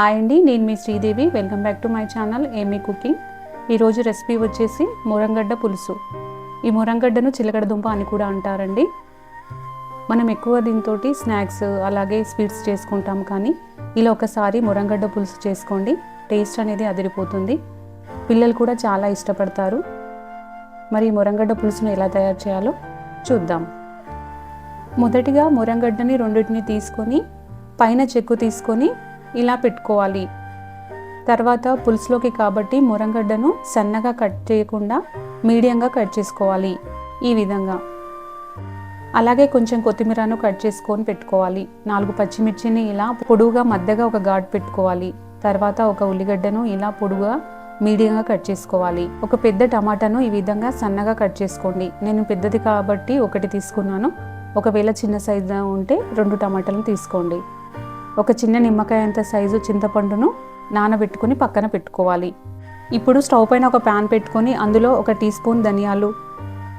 Hi అండి నేను మీ Sridevi. Welcome back to my channel ఏమీ కుకింగ్ ఈరోజు రెసిపీ వచ్చేసి మురంగడ్డ పులుసు. ఈ మురంగడ్డను చిలకడ దుంప అని కూడా అంటారండి. మనం ఎక్కువ దీంతో స్నాక్స్ అలాగే స్వీట్స్ చేసుకుంటాం కానీ ఇలా ఒకసారి మురంగడ్డ పులుసు చేసుకోండి. టేస్ట్ అనేది అదిరిపోతుంది. పిల్లలు కూడా చాలా ఇష్టపడతారు. మరి ఈ మురంగడ్డ పులుసును ఎలా తయారు చేయాలో చూద్దాం. మొదటిగా మురంగడ్డని రెండింటిని తీసుకొని పైన చెక్కు తీసుకొని ఇలా పెట్టుకోవాలి. తర్వాత పులుసులోకి కాబట్టి మురంగడ్డను సన్నగా కట్ చేయకుండా మీడియంగా కట్ చేసుకోవాలి ఈ విధంగా. అలాగే కొంచెం కొత్తిమీరను కట్ చేసుకొని పెట్టుకోవాలి. నాలుగు పచ్చిమిర్చిని ఇలా పొడువుగా మధ్యగా ఒక ఘాట్ పెట్టుకోవాలి. తర్వాత ఒక ఉల్లిగడ్డను ఇలా పొడుగా మీడియంగా కట్ చేసుకోవాలి. ఒక పెద్ద టమాటాను ఈ విధంగా సన్నగా కట్ చేసుకోండి. నేను పెద్దది కాబట్టి ఒకటి తీసుకున్నాను. ఒకవేళ చిన్న సైజు ఉంటే రెండు టమాటాలను తీసుకోండి. ఒక చిన్న నిమ్మకాయ అంత సైజు చింతపండును నానబెట్టుకొని పక్కన పెట్టుకోవాలి. ఇప్పుడు స్టవ్ పైన ఒక ప్యాన్ పెట్టుకొని అందులో ఒక టీ స్పూన్ ధనియాలు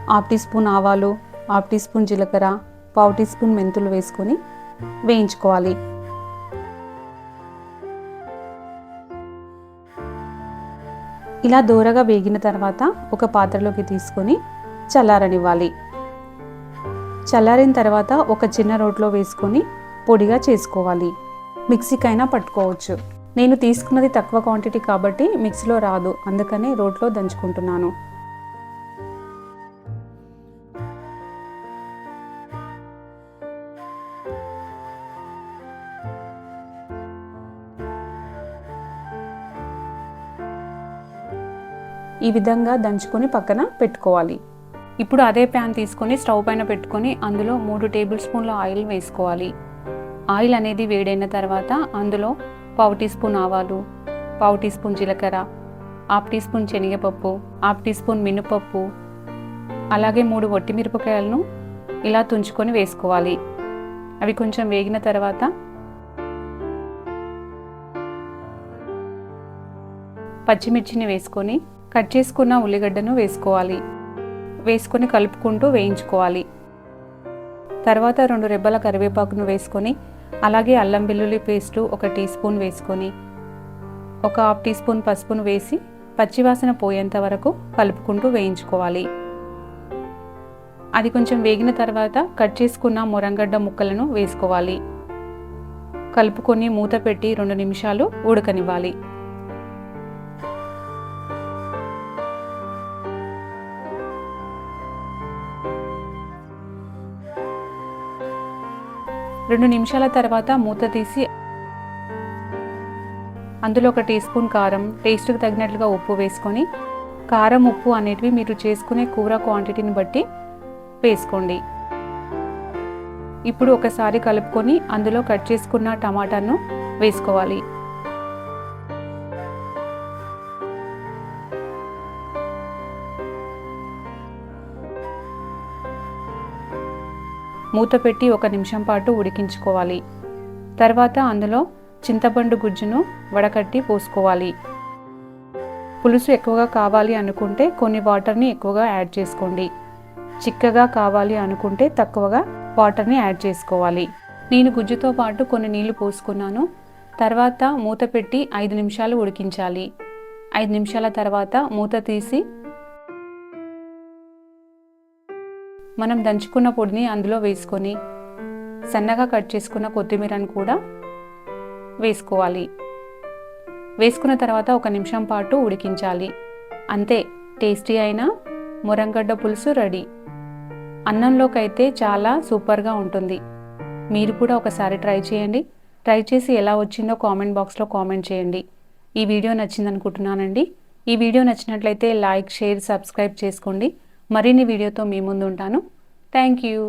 హాఫ్ టీ స్పూన్ ఆవాలు హాఫ్ టీ స్పూన్ జీలకర్ర పావు టీ స్పూన్ మెంతులు వేసుకొని వేయించుకోవాలి. ఇలా దూరగా వేగిన తర్వాత ఒక పాత్రలోకి తీసుకొని చల్లారనివ్వాలి. చల్లారిన తర్వాత ఒక చిన్న రోట్లో వేసుకొని పొడిగా చేసుకోవాలి. మిక్సీకైనా పట్టుకోవచ్చు. నేను తీసుకున్నది తక్కువ క్వాంటిటీ కాబట్టి మిక్సీలో రాదు. అందుకనే రోట్లో దంచుకుంటున్నాను. ఈ విధంగా దంచుకొని పక్కన పెట్టుకోవాలి. ఇప్పుడు అదే ప్యాన్ తీసుకొని స్టవ్ పైన పెట్టుకొని అందులో మూడు టేబుల్ స్పూన్ల ఆయిల్ వేసుకోవాలి. ఆయిల్ అనేది వేడైన తర్వాత అందులో పావు టీ స్పూన్ ఆవాలు పావు టీ స్పూన్ జీలకర్ర హాఫ్ టీ స్పూన్ శనగపప్పు హాఫ్ టీ స్పూన్ మినపప్పు అలాగే మూడు వట్టి మిరపకాయలను ఇలా తుంచుకొని వేసుకోవాలి. అవి కొంచెం వేగిన తర్వాత పచ్చిమిర్చిని వేసుకొని కట్ చేసుకున్న ఉల్లిగడ్డను వేసుకోవాలి. వేసుకొని కలుపుకుంటూ వేయించుకోవాలి. తర్వాత రెండు రెబ్బల కరివేపాకును వేసుకొని అలాగే అల్లం వెల్లుల్లి పేస్టు ఒక టీ స్పూన్ వేసుకొని ఒక హాఫ్ టీ స్పూన్ పసుపును వేసి పచ్చివాసన పోయేంత వరకు కలుపుకుంటూ వేయించుకోవాలి. అది కొంచెం వేగిన తర్వాత కట్ చేసుకున్న మురంగడ్డ ముక్కలను వేసుకోవాలి. కలుపుకొని మూత పెట్టి రెండు నిమిషాలు ఉడకనివ్వాలి. రెండు నిమిషాల తర్వాత మూత తీసి అందులో ఒక టీ స్పూన్ కారం టేస్ట్కి తగినట్లుగా ఉప్పు వేసుకొని కారం ఉప్పు అనేటివి మీరు చేసుకునే కూర క్వాంటిటీని బట్టి వేసుకోండి. ఇప్పుడు ఒకసారి కలుపుకొని అందులో కట్ చేసుకున్న టమాటాను వేసుకోవాలి. మూత పెట్టి ఒక నిమిషం పాటు ఉడికించుకోవాలి. తర్వాత అందులో చింతపండు గుజ్జును వడకట్టి పోసుకోవాలి. పులుసు ఎక్కువగా కావాలి అనుకుంటే కొన్ని వాటర్ని ఎక్కువగా యాడ్ చేసుకోండి. చిక్కగా కావాలి అనుకుంటే తక్కువగా వాటర్ని యాడ్ చేసుకోవాలి. నేను గుజ్జుతో పాటు కొన్ని నీళ్ళు పోసుకున్నాను. తర్వాత మూత పెట్టి ఐదు నిమిషాలు ఉడికించాలి. ఐదు నిమిషాల తర్వాత మూత తీసి మనం దంచుకున్న పొడిని అందులో వేసుకొని సన్నగా కట్ చేసుకున్న కొత్తిమీరని కూడా వేసుకోవాలి. వేసుకున్న తర్వాత ఒక నిమిషం పాటు ఉడికించాలి. అంతే టేస్టీ అయిన మురంగడ్డ పులుసు రెడీ. అన్నంలోకైతే చాలా సూపర్గా ఉంటుంది. మీరు కూడా ఒకసారి ట్రై చేయండి. ట్రై చేసి ఎలా వచ్చిందో కామెంట్ బాక్స్లో కామెంట్ చేయండి. ఈ వీడియో నచ్చిందనుకుంటున్నానండి. ఈ వీడియో నచ్చినట్లయితే లైక్ షేర్ సబ్స్క్రైబ్ చేసుకోండి. మరిన్ని వీడియోతో మీ ముందు ఉంటాను థ్యాంక్ యూ